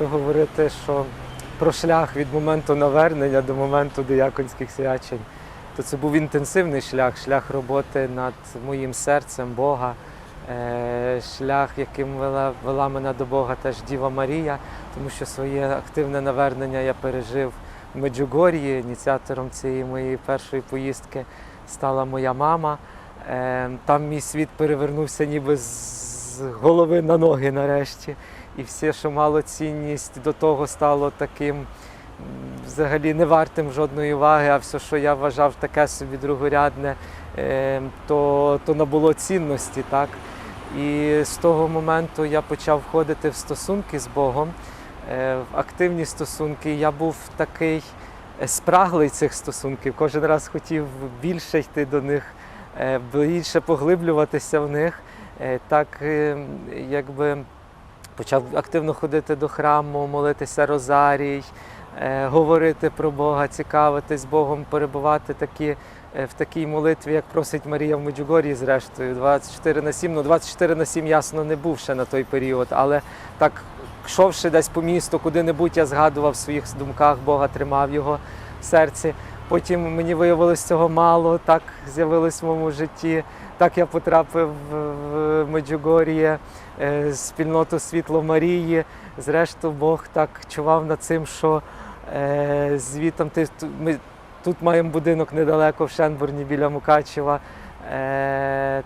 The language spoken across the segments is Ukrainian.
якщо говорити, що про шлях від моменту навернення до моменту дияконських свячень, то це був інтенсивний шлях, шлях роботи над моїм серцем Бога, е, шлях, яким вела, вела мене до Бога теж Діва Марія, тому що своє активне навернення я пережив в Меджугор'ї. Ініціатором цієї моєї першої поїздки стала моя мама. Е, Там мій світ перевернувся ніби з голови на ноги нарешті. І все, що мало цінність, до того стало таким взагалі не вартим жодної уваги, а все, що я вважав таке собі другорядне, е, то, то набуло цінності. Так? І з того моменту я почав входити в стосунки з Богом, е, в активні стосунки. Я був такий е, спраглий цих стосунків. Кожен раз хотів більше йти до них, е, більше поглиблюватися в них. Так е, якби почав активно ходити до храму, молитися розарій, е, говорити про Бога, цікавитись Богом, перебувати такі, е, в такій молитві, як просить Марія в Меджугор'ї, зрештою, 24 на 7. Ну, 24 на 7 ясно не був ще на той період, але так, йшовши десь по місту, куди-небудь, я згадував в своїх думках Бога, тримав його в серці. Потім мені виявилось цього мало, так з'явилось в моєму житті. Так я потрапив в- Меджугор'є, е, спільноту Світло Марії. Зрештою, Бог так чував над цим, що е, звітом ти ми тут маємо будинок недалеко в Шенбурні біля Мукачева, е,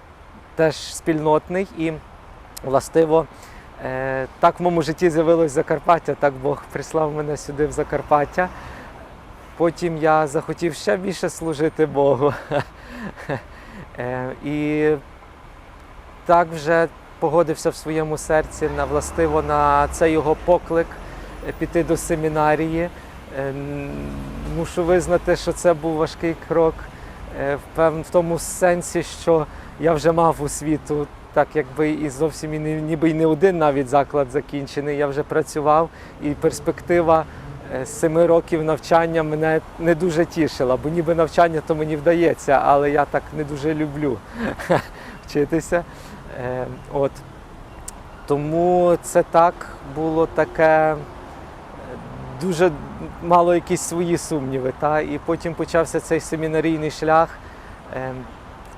теж спільнотний і властиво. Так в моєму житті з'явилось Закарпаття, так Бог прислав мене сюди в Закарпаття. Потім я захотів ще більше служити Богу. Е, І так вже погодився в своєму серці на властиво на цей його поклик е, піти до семінарії. Е, Мушу визнати, що це був важкий крок е, в тому сенсі, що я вже мав освіту, так якби і зовсім і не, ніби й не один навіть заклад закінчений. Я вже працював, і перспектива семи років навчання мене не дуже тішила, бо ніби навчання то мені вдається, але я так не дуже люблю вчитися. Е, От. Тому це так було таке. е, Дуже мало якісь свої сумніви. Та? І потім почався цей семінарійний шлях. Ем,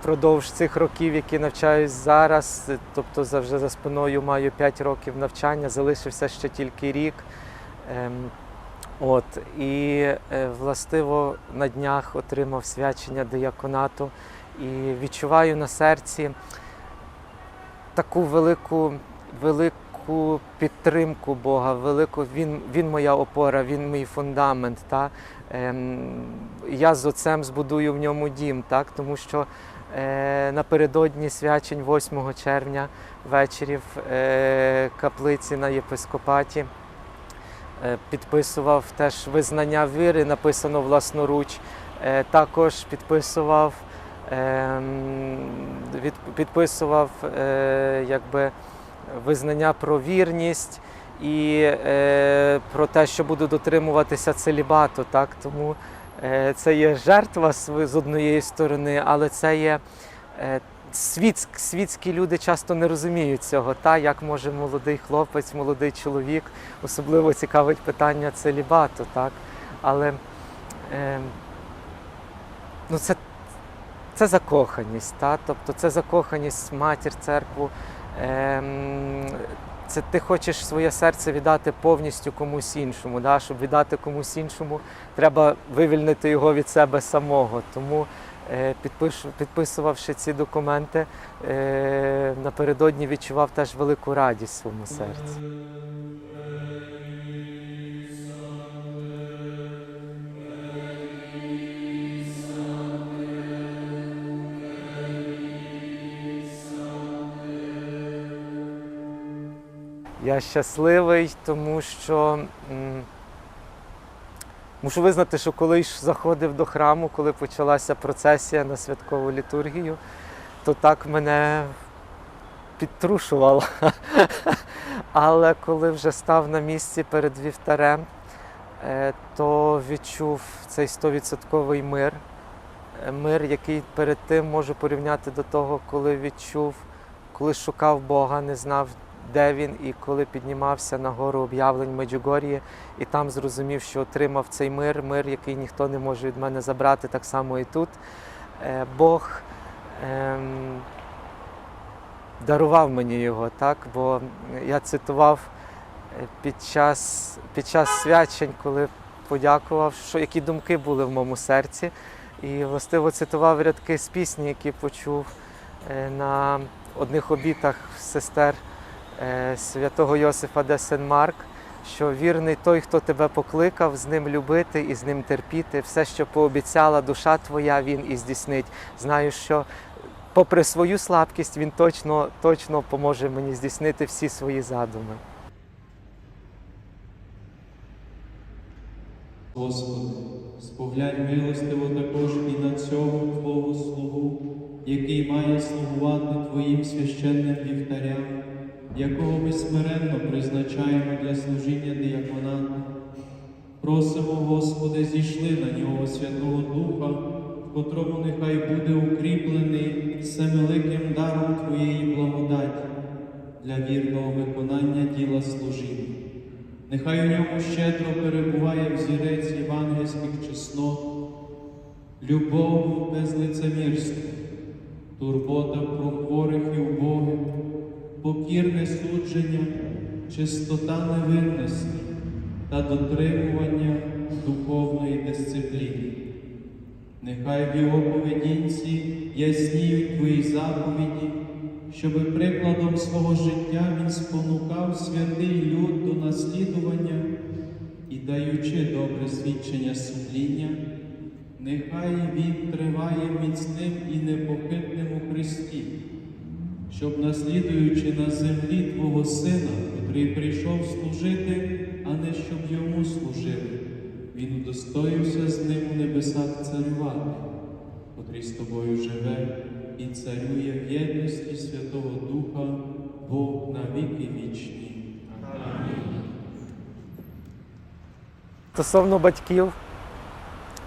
Впродовж цих років, які навчаюсь зараз, е, тобто вже за спиною маю 5 років навчання, залишився ще тільки рік. От, і е, властиво на днях отримав свячення дияконату і відчуваю на серці таку велику, велику підтримку Бога, велику, він, він моя опора, він мій фундамент. Та? Ем, я з отцем збудую в ньому дім, так? тому що е, напередодні свячень 8 червня ввечері в е, каплиці на єпископаті підписував теж визнання віри, написано власноруч. Е, також підписував, ем, підписував е, якби, визнання про вірність і е, про те, що буду дотримуватися целібату. Так? Тому е, це є жертва з однієї сторони, але це є. Світськ, світські люди часто не розуміють цього, та як може молодий хлопець, молодий чоловік, особливо цікавить питання целібату, так? Але е, ну це, це закоханість, та? тобто це закоханість матір, церкву. Е, це ти хочеш своє серце віддати повністю комусь іншому. Да? Щоб віддати комусь іншому, треба вивільнити його від себе самого. Тому підписувавши ці документи, е, напередодні відчував теж велику радість в своєму серці. Я щасливий, тому що мушу визнати, що коли ж заходив до храму, коли почалася процесія на святкову літургію, то так мене підтрушувало. Але коли вже став на місці перед вівтарем, е, то відчув цей 100% мир. Е, Мир, який перед тим можу порівняти до того, коли відчув, коли шукав Бога, не знав, де він, і коли піднімався на гору об'явлень Меджугор'ї, і там зрозумів, що отримав цей мир, мир, який ніхто не може від мене забрати, так само і тут. Е, Бог ем, дарував мені його, так? бо я цитував е, під час, під час свячень, коли подякував, що які думки були в моєму серці. І властиво цитував рядки з пісні, які почув е, на одних обітах сестер святого Йосифа де Сен-Марк, що вірний той, хто тебе покликав, з ним любити і з ним терпіти. Все, що пообіцяла душа твоя, він і здійснить. Знаю, що попри свою слабкість, він точно, точно поможе мені здійснити всі свої задуми. Господи, споглянь милостиво також і на цього Твого слугу, який має слугувати Твоїм священним вівтарям, якого ми смиренно призначаємо для служіння діяконату. Просимо, Господи, зійшли на нього Святого Духа, в котрому нехай буде укріплений всемиликим даром Твоєї благодаті для вірного виконання діла служіння. Нехай у ньому щедро перебуває взірець євангельських чеснот, любов без лицемірства, турбота про хворих і убогих, покірне судження, чистота невинності та дотримування духовної дисципліни. Нехай в його поведінці ясніють твої заповіді, щоби прикладом свого життя він спонукав святий люд до наслідування і, даючи добре свідчення сумління, нехай він триває міцним і непохитним щоб, наслідуючи на землі Твого Сина, котрий прийшов служити, а не щоб йому служили, він удостоївся з ним у небесах царювати, котрий з тобою живе і царює в єдності Святого Духа, Бог на віки вічні. Стосовно батьків,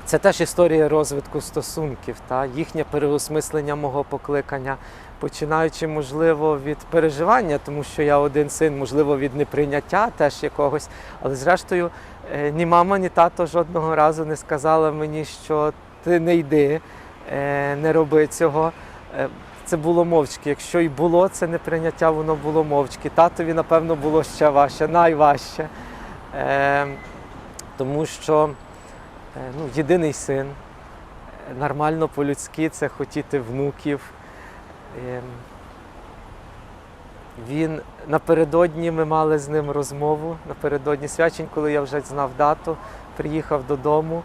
це теж історія розвитку стосунків, та їхнє переосмислення мого покликання, починаючи, можливо, від переживання, тому що я один син, можливо, від неприйняття теж якогось. Але зрештою, е, ні мама, ні тато жодного разу не сказали мені, що ти не йди, е, не роби цього. Е, Це було мовчки. Якщо і було це неприйняття, воно було мовчки. Татові, напевно, було ще важче, найважче. Тому що ну, єдиний син, е, нормально по-людськи це хотіти внуків. Ем, Він напередодні ми мали з ним розмову. Напередодні свячень, коли я вже знав дату, приїхав додому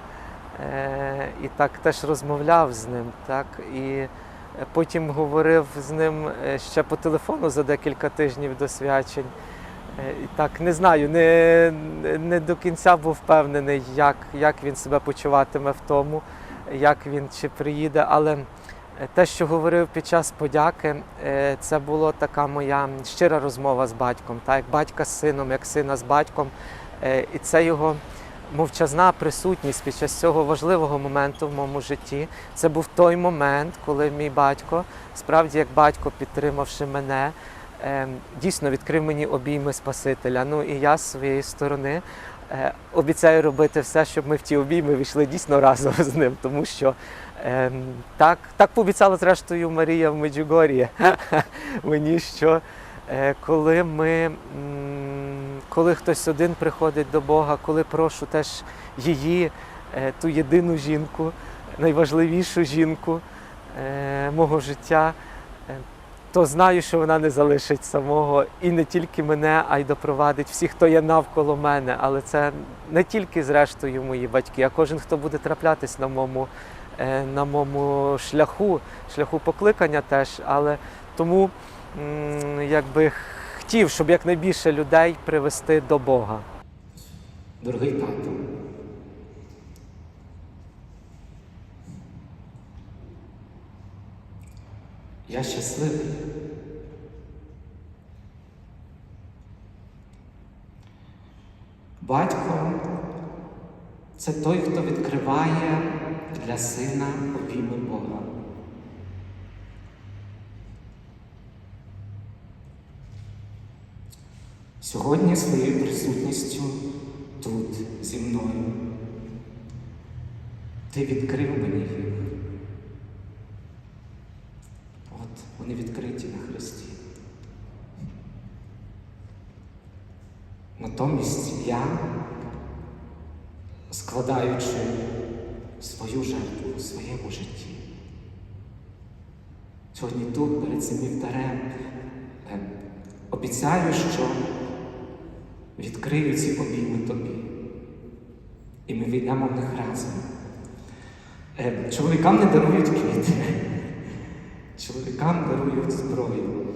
е, і так теж розмовляв з ним. Так, і потім говорив з ним е, ще по телефону за декілька тижнів до свячень. Е, так не знаю, не, не до кінця був впевнений, як, як він себе почуватиме в тому, як він чи приїде. Але е, те, що говорив під час подяки, е, це була така моя щира розмова з батьком, так, як батька з сином, як сина з батьком. І це його мовчазна присутність під час цього важливого моменту в моєму житті. Це був той момент, коли мій батько, справді як батько, підтримавши мене, дійсно відкрив мені обійми Спасителя. Ну і я з своєї сторони е, обіцяю робити все, щоб ми в ті обійми війшли дійсно разом з ним, тому що е, так, так пообіцяла зрештою Марія в Меджугор'ї мені, що е, коли ми. Коли хтось один приходить до Бога, коли прошу теж її, е, ту єдину жінку, найважливішу жінку мого життя, то знаю, що вона не залишить самого і не тільки мене, а й допровадить всіх, хто є навколо мене. Але це не тільки зрештою мої батьки, а кожен, хто буде траплятись на моєму, е, на моєму шляху, шляху покликання теж. Але тому якби хотів, щоб якнайбільше людей привести до Бога. Дорогий тато, я щасливий. Батько це той, хто відкриває для сина обійми Бога. сьогодні своєю присутністю тут зі мною. Ти відкрив мені їх. От вони відкриті на Христі. Натомість я, складаючи свою жертву у своєму житті, сьогодні тут, перед цим вівтарем, е, обіцяю, що відкрию ці обійми тобі. І ми війдемо в них разом. Е, Чоловікам не дарують квіти, чоловікам дарують зброю.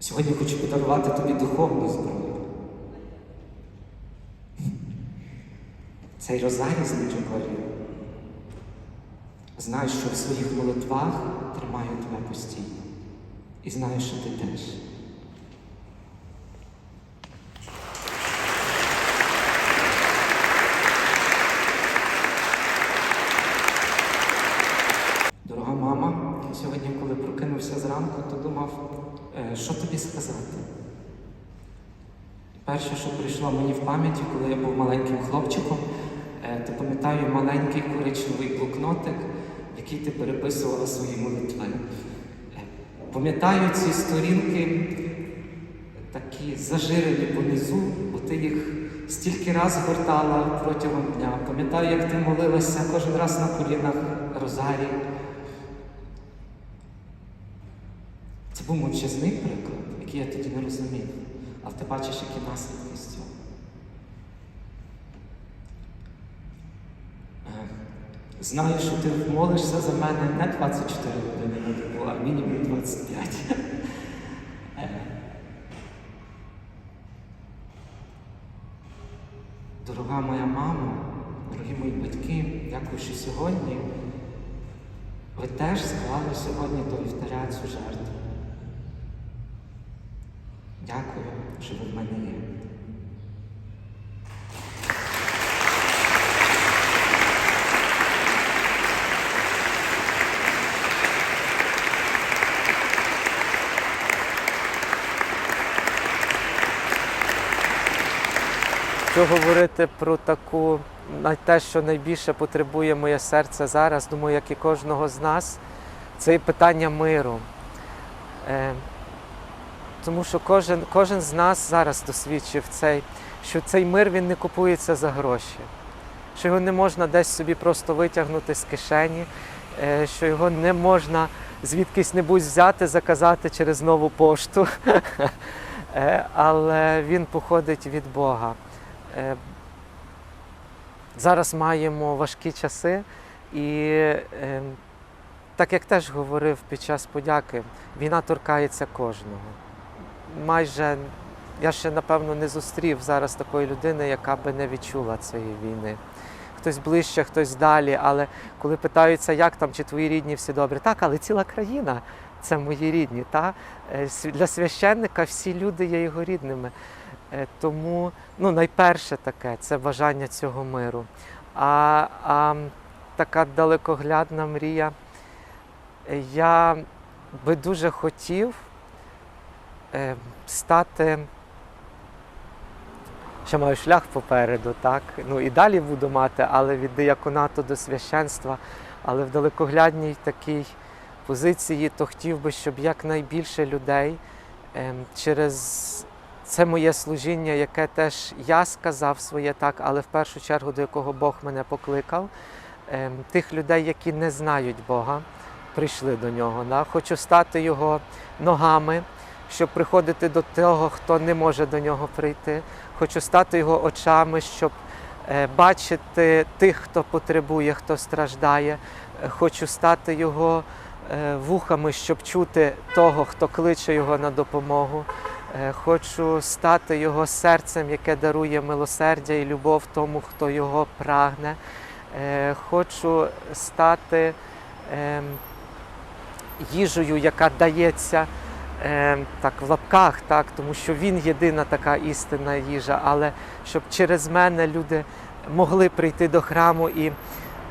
Сьогодні хочу подарувати тобі духовну зброю. Цей розарій з Меджугор'я. Знаю, що в своїх молитвах тримаю тебе постійно. І знаю, що ти теж. Дорога мама, сьогодні, коли прокинувся зранку, то думав, е, що тобі сказати. Перше, що прийшло мені в пам'яті, коли я був маленьким хлопчиком, е, то пам'ятаю маленький коричневий блокнотик, який ти переписувала свої молитви. Е, Пам'ятаю ці сторінки такі зажирені понизу, бо ти їх стільки раз гортала протягом дня. Пам'ятаю, як ти молилася кожен раз на колінах Розарій. Це був мовчазний приклад, який я тоді не розумів. Але ти бачиш, які наслідки з цього. Знаю, що ти молишся за мене не 24 години на добу, а мінімум 25. Е, Дорога моя мама, дорогі мої батьки, дякую, що сьогодні ви теж склали сьогодні до вівтаря цю жертву. Дякую, що ви в мене є. Якщо говорити про таку, те, що найбільше потребує моє серце зараз, думаю, як і кожного з нас, це питання миру. Тому що кожен, кожен з нас зараз досвідчив цей, що цей мир він не купується за гроші, що його не можна десь собі просто витягнути з кишені, е, що його не можна звідкись небудь взяти, заказати через нову пошту. Е, Але він походить від Бога. Е, Зараз маємо важкі часи, і е, так як теж говорив під час подяки, війна торкається кожного. Майже я ще напевно не зустрів зараз такої людини, яка би не відчула цієї війни. Хтось ближче, хтось далі, але коли питаються, як там, чи твої рідні всі добре, так, але ціла країна це мої рідні. Та? Е, Для священника всі люди є його рідними. Е, Тому ну, найперше таке це бажання цього миру. А, а така далекоглядна мрія. Я би дуже хотів е, стати. Ще маю шлях попереду, так? Ну і далі буду мати, але від дияконату до священства, але в далекоглядній такій позиції, то хотів би, щоб якнайбільше людей ем, через це моє служіння, яке теж я сказав своє так, але в першу чергу до якого Бог мене покликав, ем, тих людей, які не знають Бога, прийшли до нього. Да? Хочу стати його ногами, щоб приходити до того, хто не може до нього прийти. Хочу стати його очами, щоб е, бачити тих, хто потребує, хто страждає. Е, Хочу стати його е, вухами, щоб чути того, хто кличе його на допомогу. Хочу стати його серцем, яке дарує милосердя і любов тому, хто його прагне. Хочу стати ем, їжею, яка дається ем, так, в лапках, так, тому що він єдина така істинна їжа, але щоб через мене люди могли прийти до храму і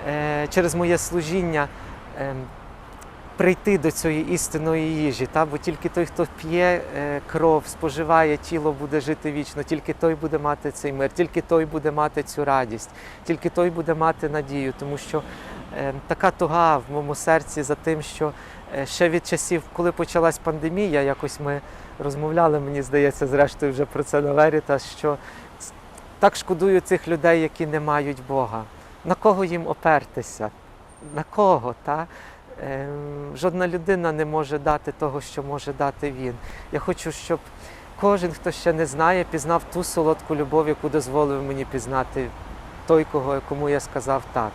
е, через моє служіння ем, прийти до цієї істинної їжі. Та? Бо тільки той, хто п'є е, кров, споживає тіло, буде жити вічно, тільки той буде мати цей мир, тільки той буде мати цю радість, тільки той буде мати надію, тому що е, така туга в моєму серці за тим, що е, ще від часів, коли почалась пандемія, якось ми розмовляли, мені здається, зрештою вже про це на Верітас, що так шкодую цих людей, які не мають Бога. На кого їм опертися? На кого? Та? Ем, жодна людина не може дати того, що може дати він. Я хочу, щоб кожен, хто ще не знає, пізнав ту солодку любов, яку дозволив мені пізнати той, кому я сказав так.